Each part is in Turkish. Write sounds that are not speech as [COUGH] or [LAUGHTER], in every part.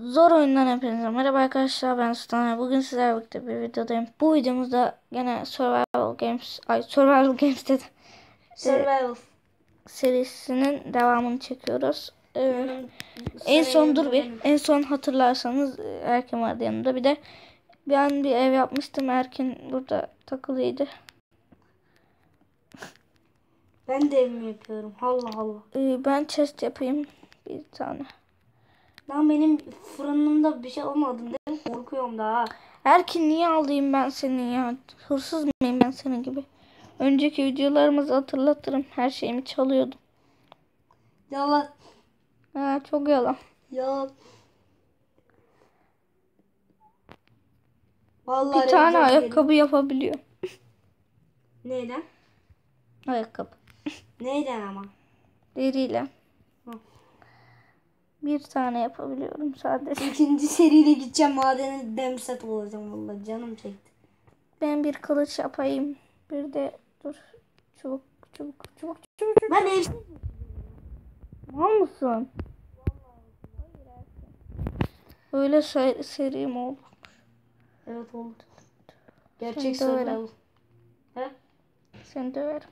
Zor oyundan hepinize merhaba arkadaşlar ben Sultan bugün sizlerle birlikte bir videodayım. Bu videomuzda gene Survival Games, ay Survival Games dedim. Survival. serisinin devamını çekiyoruz. Ee, en son dur bir en son hatırlarsanız e, Erkin vardı yanımda bir de ben bir ev yapmıştım Erkin burada takılıydı. Ben de evimi yapıyorum. Allah Allah. Ee, ben chest yapayım bir tane. Lan benim fırınımda bir şey olmadı değil mi? Korkuyorum daha. Erkin niye alayım ben seni ya? Hırsız mıyım ben senin gibi? Önceki videolarımızı hatırlatırım. Her şeyimi çalıyordum. Yalan. Ha, çok yalan. Yalan. Vallahi Bir tane ayakkabı yapabiliyor. ederim. Neyden? Ayakkabı. Neyden ama? Deriyle. Bir tane yapabiliyorum sadece. İkinci seriyle gideceğim madene demset olacağım vallahi canım çekti. Ben bir kılıç yapayım. Bir de dur. Çubuk, çubuk, çubuk, çubuk. çubuk. Ben ev Mal mısın? Öyle se- seri mi oldu? Evet oldu. Gerçek survival. He? Seni döverim.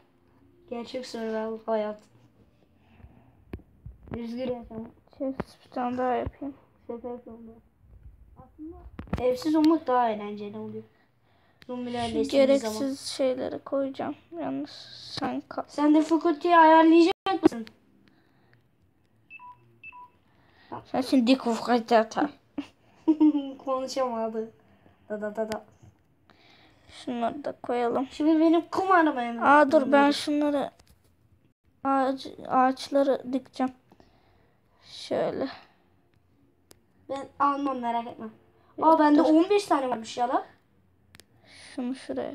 Gerçek survival hayat. Düzgün yaşam. Chest bir tane daha yapayım. Ben. Aslında evsiz olmak daha eğlenceli oluyor. Zombilerle Şu gereksiz zaman. şeyleri koyacağım. Yalnız sen kal. Sen de fakulteyi ayarlayacak mısın? Sen şimdi kufkaytata. [LAUGHS] Konuşamadı. Da da da da. Şunları da koyalım. Şimdi benim kum aramaya Aa dur ben şunları ağaç, ağaçları dikeceğim. Şöyle. Ben almam merak etme. Aa bende 15 tane varmış ya da. Şunu şuraya.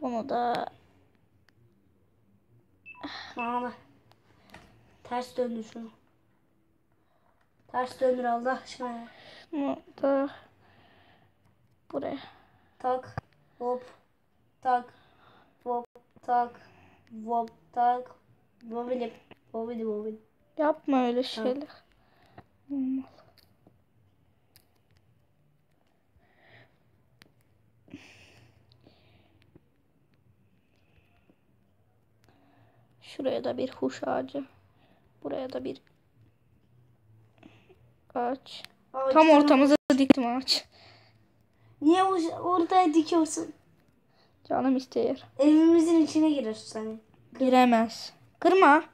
Bunu da Aa, ters döndür şunu. Ters döndür Allah aşkına ya. şunu da buraya. Tak. Hop. Tak. Hop. Tak. Hop. Tak. Bobili. Bobili bobili. Yapma öyle şeyler. Olmaz. Şuraya da bir huş ağacı. Buraya da bir ağaç. Aa, Tam ortamıza diktim ağaç. Niye o- ortaya dikiyorsun? Canım isteyer. Evimizin içine girersin sen. Giremez. Kırma.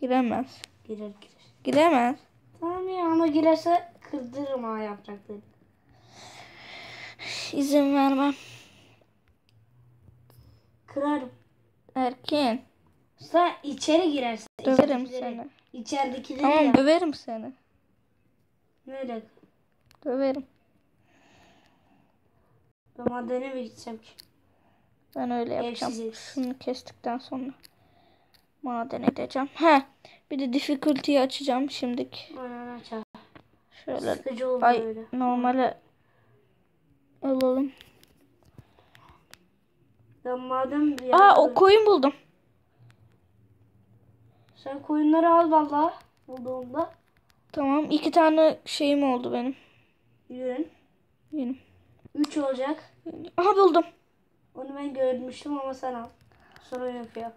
Giremez. Girer girer. Giremez. Tamam ya ama girerse kırdırırım ha yaprakları. İzin vermem. Kırarım. Erkin. Sen içeri girersen. Döverim seni. İçeridekileri Tamam yap. döverim seni. Öyle. Döverim. Ben madene mi gideceğim ki? Ben öyle yapacağım. Evsiz. Şunu kestikten sonra maden edeceğim. He. Bir de difficulty'yi açacağım. Aynen açar. Şöyle Sıkıcı oldu ay normale alalım. Ben madem bir Aa o koyun buldum. Sen koyunları al valla. Bulduğumda. Tamam iki tane şeyim oldu benim. Yürün. Benim. 3 olacak. Aha buldum. Onu ben görmüştüm ama sen al. Sorun yok ya.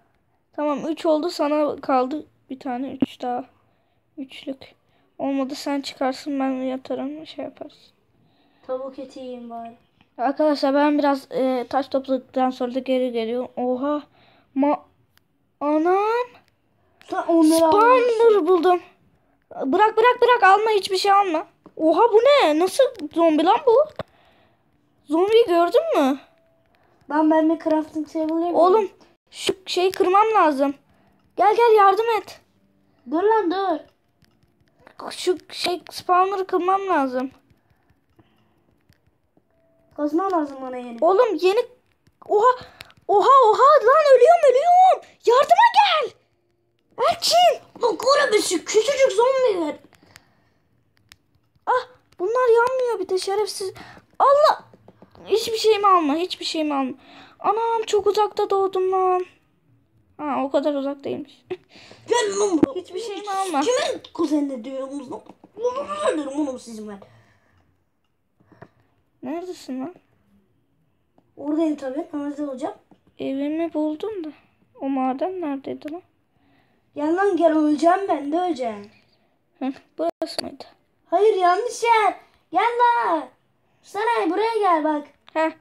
Tamam 3 oldu sana kaldı bir tane 3 daha. Üçlük. Olmadı sen çıkarsın ben yatarım şey yaparız. Tavuk eti yiyeyim bari. Arkadaşlar ben biraz e, taş topladıktan sonra da geri geliyorum. Oha. Ma Anam. Sen onları. Spawner buldum. Bırak bırak bırak alma hiçbir şey alma. Oha bu ne? Nasıl zombi lan bu? Zombiyi gördün mü? Ben ben bir crafting table yapayım. Oğlum şu şeyi kırmam lazım. Gel gel yardım et. Dur lan dur. Şu şey spawner'ı kırmam lazım. Kazma lazım bana yeni. Oğlum yeni... Oha! Oha oha lan ölüyorum ölüyorum. Yardıma gel. Erkin. Lan korabesi küçücük zombiler. Ah bunlar yanmıyor bir de şerefsiz. Allah. Hiçbir şeyimi alma hiçbir şeyimi alma. Anam çok uzakta doğdum lan. Ha o kadar uzak değilmiş. [LAUGHS] Gel lan buraya. Hiçbir şeyimi alma. Kimin kuzenine diyorsunuz lan? Onu öldürürüm oğlum sizin ben. Neredesin lan? Oradayım tabii. Nerede olacağım? Evimi buldum da. O maden neredeydi lan? Gel lan gel öleceğim ben de öleceğim. Burası mıydı? Hayır yanlış yer. Gel lan. Saray buraya gel bak. Heh.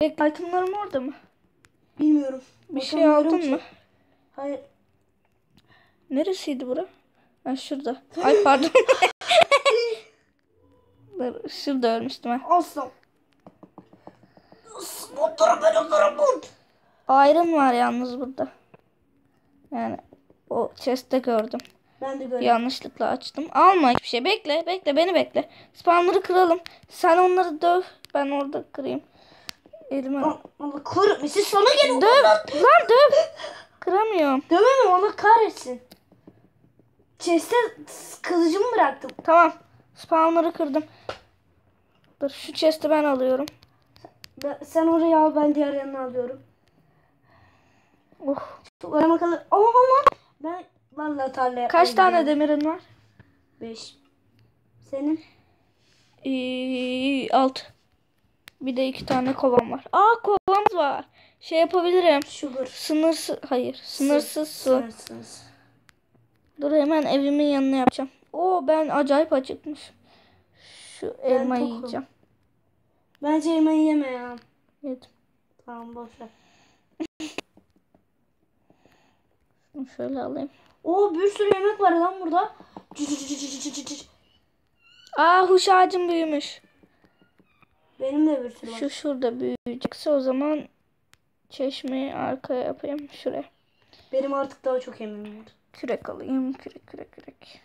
Bekle itemlarım orada mı? Bilmiyorum. Bir şey aldın ki. mı? Hayır. Neresiydi bura? Ha şurada. [LAUGHS] Ay pardon. Şurada ölmüştüm ha. Aslan. Motorum ben bul. Iron var yalnız burada. Yani o chest'te gördüm. Ben de gördüm. Yanlışlıkla açtım. Alma hiçbir şey. Bekle, bekle, beni bekle. Spawner'ı kıralım. Sen onları döv. Ben orada kırayım. Elime. Al- Allah kahretmesin sana gel. Döv. Lan döv. Kıramıyorum. Dövemem Allah kahretsin. Chest'e kılıcımı bıraktım. Tamam. Spawner'ı kırdım. Dur şu chest'i ben alıyorum. Ben- sen orayı al ben diğer yanına alıyorum. Oh. Çok arama kalır. Ama ama ben vallahi tarla yapmaya Kaç tane gidiyorum. demirin var? Beş. Senin? Ee. Bir de iki tane kovam var. Aa kovamız var. Şey yapabilirim. Sugar. Sınırsız, hayır. Sınırsız su. Sınırsız. Dur hemen evimin yanına yapacağım. Oo ben acayip acıkmış. Şu elmayı tokum. yiyeceğim. Bence yemeği yeme ya. Yedim. Tamam boş ver. Şunu şöyle alayım. Oo bir sürü yemek var lan burada. Cı cı cı cı cı cı cı cı. Aa huş ağacım büyümüş. Benim de bir sürü var. Şu şurada büyüyecekse o zaman çeşmeyi arkaya yapayım. Şuraya. Benim artık daha çok yemeğim var. Kürek alayım. Kürek kürek kürek.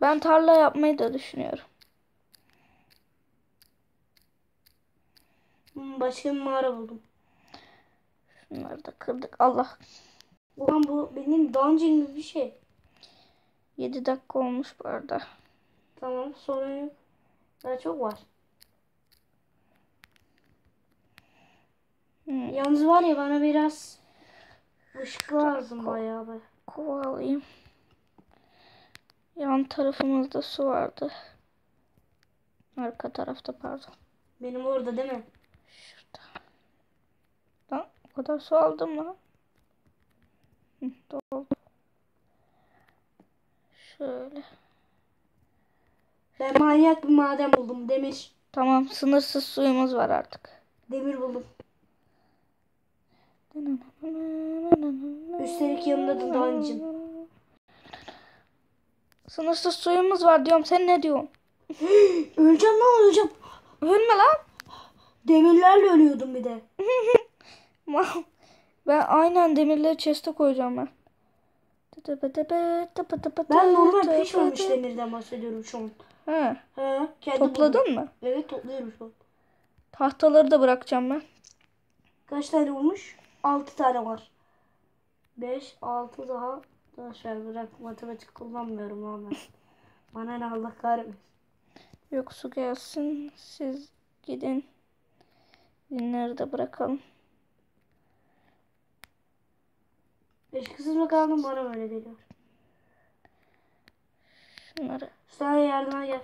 Ben tarla yapmayı da düşünüyorum. Hmm, başka bir mağara buldum. Şunları da kırdık. Allah. Ulan bu benim dungeon gibi bir şey. 7 dakika olmuş bu arada. Tamam sorun yok. Daha çok var. Hmm. Yalnız var ya bana biraz ışık lazım bayağı be. Kova alayım. Yan tarafımızda su vardı. Arka tarafta pardon. Benim orada değil mi? Şurada. Lan o kadar su aldım mı? Doldu. Şöyle. Ben manyak bir maden buldum. Demir. Tamam sınırsız suyumuz var artık. Demir buldum. Üstelik yanında da dungeon. Sınırsız suyumuz var diyorum. Sen ne diyorsun? [GASPS] Öleceğim lan öleceğim. Ölme lan. Demirlerle ölüyordum bir de. [LAUGHS] Ben aynen demirleri chest'e koyacağım ben. Ben normal pişmemiş demirden bahsediyorum şu an. He. He, kendi buldum. Topladın mı? Evet topluyorum şu an. Tahtaları da bırakacağım ben. Kaç tane olmuş? 6 tane var. 5, 6 daha. Ver bırak matematik kullanmıyorum ama. [LAUGHS] Bana ne Allah kahretmesin. Yok su gelsin. Siz gidin. Dinleri de bırakalım. Eşkisiz mi kaldım bana öyle geliyor. Şunları Sana yardıma gel.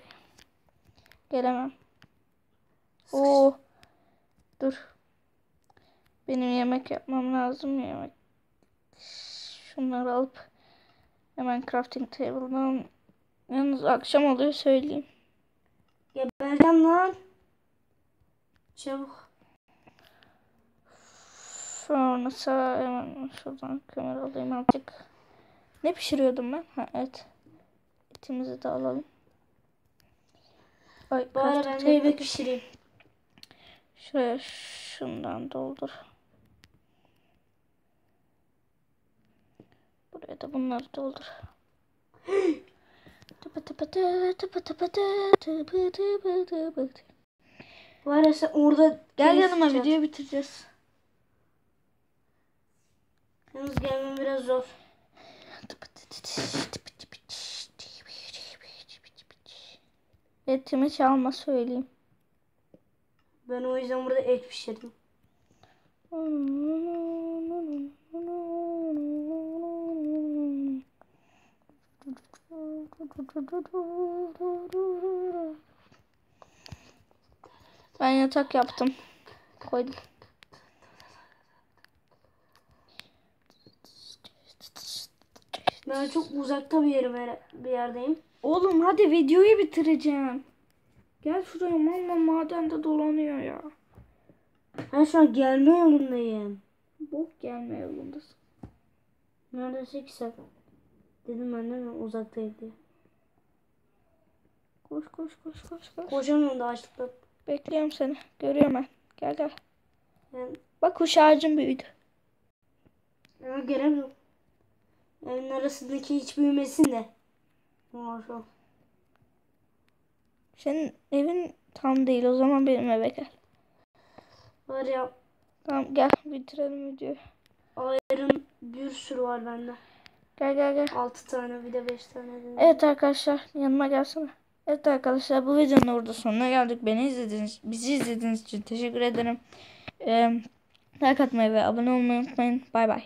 gelemem. Oo. Dur. Benim yemek yapmam lazım yemek. Şunları alıp hemen crafting table'dan yalnız akşam oluyor söyleyeyim. Gebereceğim lan. Çabuk. Furnace'a hemen şuradan kömür alayım azıcık. Ne pişiriyordum ben? Ha evet. Etimizi de alalım. Ay Bari crafting ben yemek pişireyim. Şuraya şundan doldur. Buraya da bunları doldur. [GASPS] Tıpı tıpı tı, tıpı tıpı tı, tıpı tıpı tıpı tı. Var ya sen orada Gel yanıma videoyu bitireceğiz. Yalnız gelmem biraz zor. Tıpı tı tı tı, tıpı tıpı tı, tıpı tıpı tıpı tıpı tı. Etimi çalma söyleyeyim. Ben o yüzden burada et pişirdim. Ben yatak yaptım. Koydum. Ben çok uzakta bir yerim bir yerdeyim. Oğlum hadi videoyu bitireceğim. Gel şuraya mama madende dolanıyor ya. Ben şu an gelme yolundayım. Bok gelme yolundasın. Neredeyse ki sen. Dedim ben de diye. Koş koş koş koş koş. Koşamıyorum da açlıktan. Bekliyorum seni. Görüyorum ben. Gel gel. Ben, Bak kuş ağacın büyüdü. ben gelemiyorum. Evin arasındaki hiç büyümesin de. Maşallah. Senin evin tam değil o zaman benim eve gel. Var ya Tamam gel bitirelim videoyu. ayrın bir sürü var bende. Gel gel gel. 6 tane bir de 5 tane de. Evet arkadaşlar yanıma gelsene. Evet arkadaşlar bu videonun orada sonuna geldik. Beni izlediğiniz, bizi izlediğiniz için teşekkür ederim. Ee, like atmayı ve abone olmayı unutmayın. Bay bay.